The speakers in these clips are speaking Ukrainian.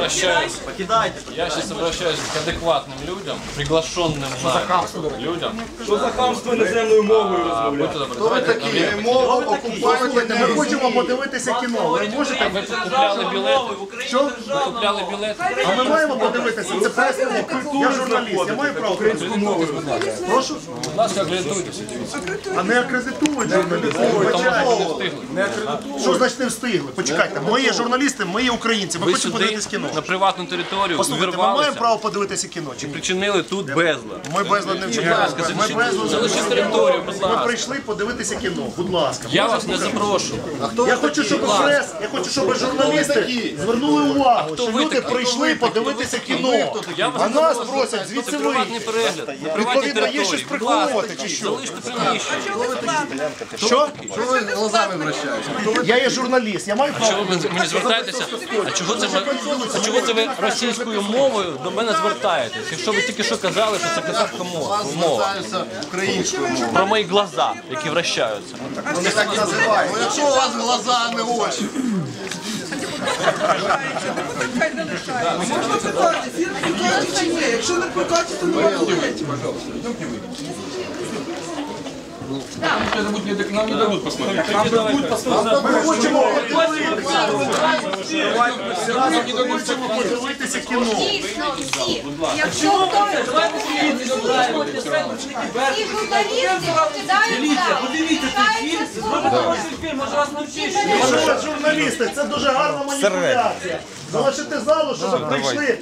обращаюсь, Покидайте. я сейчас обращаюсь к адекватным людям, приглашенным нами людям. Що за хамство іноземною мовою А, розмовляти? будьте добрі, давайте на время. Мова окупанта Слухайте, ми хочемо подивитися кіно. Ви можете? Ви купляли білет? Що? Ви купляли білет? А ми маємо подивитися. Це прес Я журналіст, я маю право. Прошу? Будь ласка, акредитуйтеся. А не акредитують журналістів. Тому що ви не встигли. Що значить не встигли? Почекайте, ми є журналісти, ми є українці. Ми Ви хочемо сюди, подивитися кіно. На приватну територію, Послухайте, ми маємо право подивитися кіно. Чи причинили тут безлад. Ми безлад не вчиняємо. Ми Залишіть територію, Ми прийшли подивитися кіно. Будь ласка. Я вас не запрошую. Я хочу, щоб прес, я хочу, щоб журналісти звернули увагу, що ви люди прийшли подивитися кіно. А нас просять звідси приватний вийти. перегляд. Відповідно, є щось приховувати чи що? залиште приміщення. Що? Що ви глазами вращаєте? Я є журналіст, я маю право. Чого ви мені звертаєтеся? А чого це ви, а чого це ви російською мовою до мене звертаєтесь? Якщо ви тільки що казали, що це казахська мова. мова. Звертаюся українською мовою. Про мої глаза, які вращаються. Вони так називають. Ну, Якщо у вас глаза, а не очі. Можна питати. Якщо не прокатить, то немає нам не дадут посмотреть. Мы хочемо Давайте кино. Якщо хтось журналісти журналісти, це дуже гарна маніпуляція. Залишити залу, щоб ви прийшли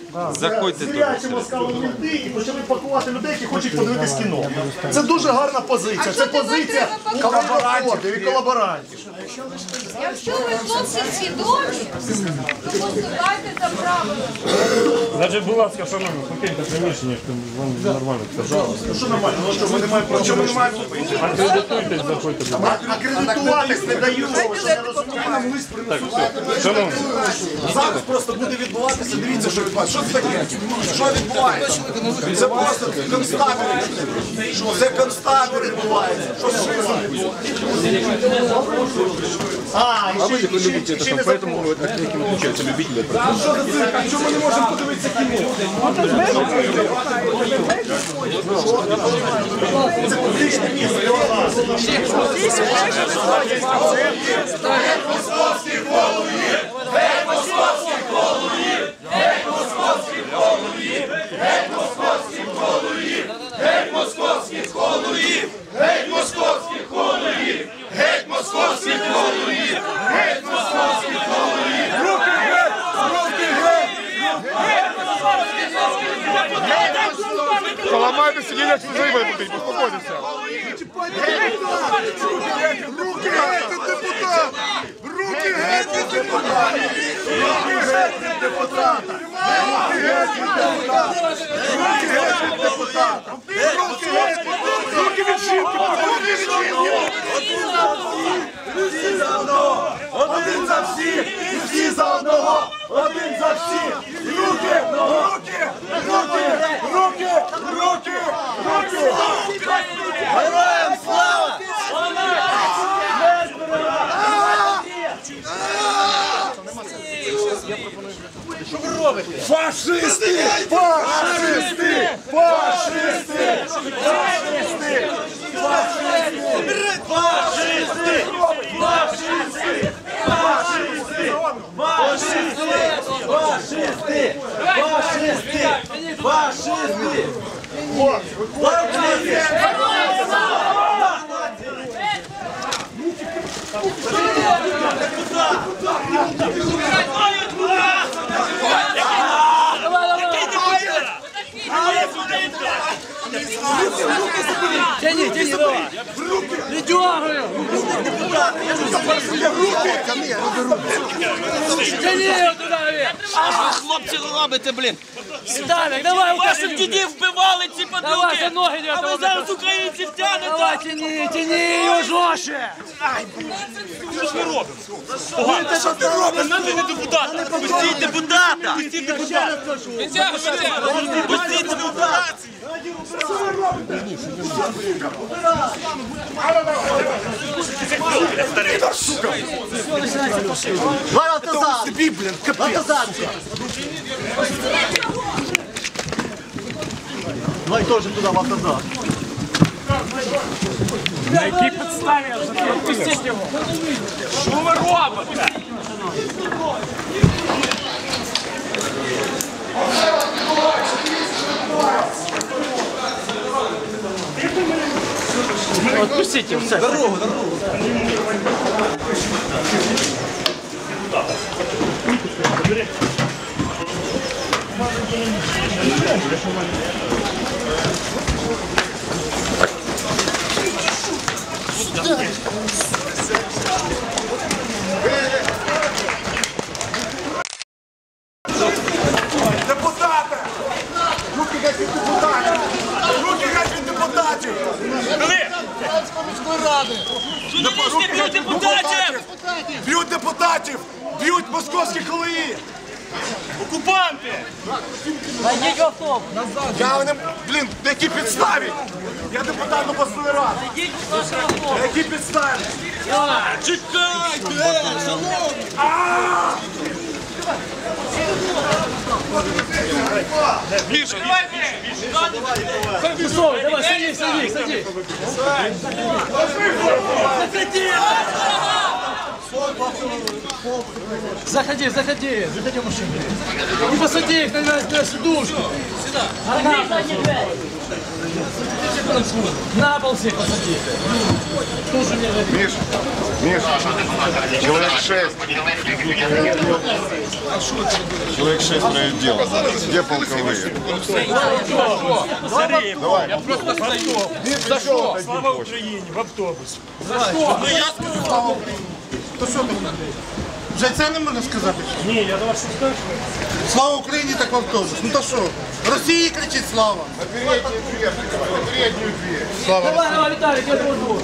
зрячі москали мінти і почали пакувати людей, які хочуть подивитись кіно. Це дуже гарна позиція. Це позиція колаборантів і колаборантів. Якщо ви хлопці свідомі, то поступайте за правилами. Значить, будь ласка, шановні, покиньте приміщення, щоб вам нормально сказали. Ну що нормально? Ну що ми не маємо права? Чому ми не маємо? Акредитуйтесь, заходьте. будь ласка. Акредитуватись не дають. що не розумієте? Шановні, Зараз просто буде відбуватися. Дивіться, що відбувається. Що це таке? Що відбувається? Це просто концтабір. Це концтабір відбувається? Що шиза? А, а ви ви типа любите це сам, поэтому ви так яким отличається любитель від А що за цирк? А чому ми не можемо подивитися кіно? Це публічне місце. Це поламайте сидіння чужими, будуть, успокойтеся. Руки геть від депутата! Руки геть від депутата! Руки геть від депутата! Руки геть від депутата! Руки геть від депутата! Руки геть від депутата! Руки від жінки! Руки від жінки! Всі за одного! Один за всіх! І всі за одного! Один за всіх! Руки! Руки! Руки! Руки! Руки! Руки! Героям слава! Фашисти! Фашисти! Фашисти! Фашисти! Фашисти! Фашисти! Фашисти! Фашисти! Фашисти! Фашисти! Та ні, туди! А що хлопці робите, блін? Віталік, давай, Ваших дідів вбивали ці Давай, за ноги не А ви зараз українців тянете! Давай, тяни, тяни його жорстче. Що ж ви робимо? Погано. Що ти робиш? Не депутата! Пустіть депутата! Пустіть депутата! Пустіть депутата! Давай автозад! Тобі, блін, капець! Давай теж туди в автозад. На якій підставі? Пустіть його. Що ви робите? Отпустіть його, все. Депутати! Руки геть від депутатів! Руки геть від депутатів! міської ради! Журналісти б'ють депутатів! Б'ють депутатів! Б'ють московські колеї! Окупанти! Найдіть автобус. Я не... Блін, на якій підставі? Я депутат обласної ради. На якій підставі? Чекайте! Пісовий, давай, сиди, сиди, сиди. Заходи, заходи, заходи в машину. И посади их на, на, на сидушку. Сюда. На пол всех посади. Тоже мне Міш, Міш, чоловік шесть. Человек шесть проявил дело. Где полковые? Давай. Слава Україні, в автобус. Вже це не можна сказати. Ні, я до вас що скажу. Слава Україні, так вам теж. Ну то що? Росії кричить слава. На передню дверь. Слава Давай, давай, Віталій, я двор.